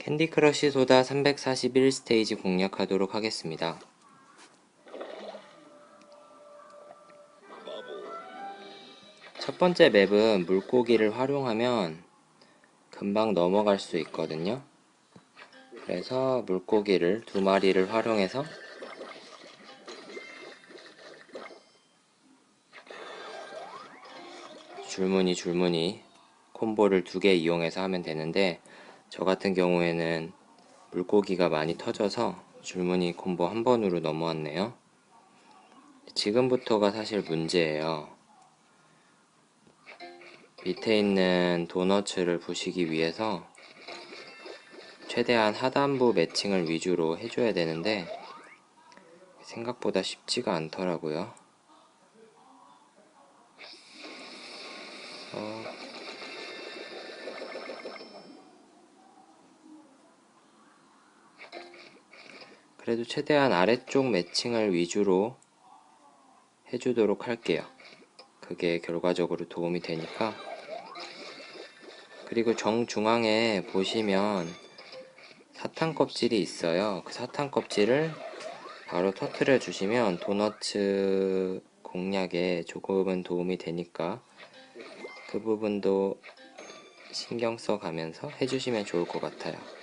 캔디 크러쉬 소다 341 스테이지 공략하도록 하겠습니다. 첫 번째 맵은 물고기를 활용하면 금방 넘어갈 수 있거든요. 그래서 물고기를 두 마리를 활용해서 줄무늬 줄무늬 콤보를 두 개 이용해서 하면 되는데 저 같은 경우에는 물고기가 많이 터져서 줄무늬 콤보 한 번으로 넘어왔네요. 지금부터가 사실 문제예요. 밑에 있는 도너츠를 부시기 위해서 최대한 하단부 매칭을 위주로 해줘야 되는데 생각보다 쉽지가 않더라고요. 그래도 최대한 아래쪽 매칭을 위주로 해주도록 할게요. 그게 결과적으로 도움이 되니까. 그리고 정중앙에 보시면 사탕 껍질이 있어요. 그 사탕 껍질을 바로 터트려 주시면 도너츠 공략에 조금은 도움이 되니까 그 부분도 신경 써 가면서 해주시면 좋을 것 같아요.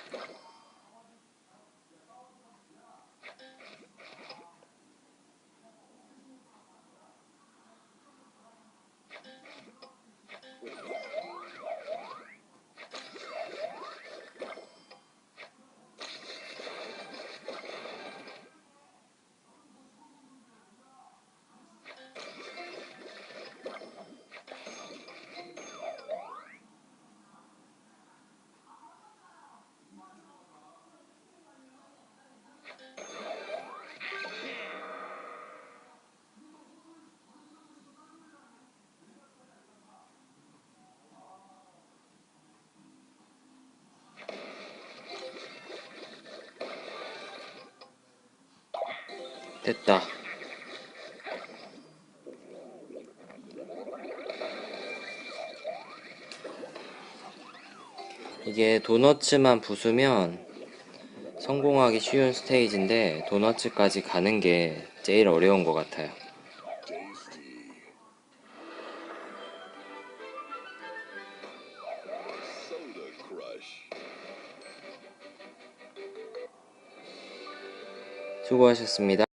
됐다. 이게 도너츠만 부수면 성공하기 쉬운 스테이지인데 도너츠까지 가는 게 제일 어려운 것 같아요. 수고하셨습니다.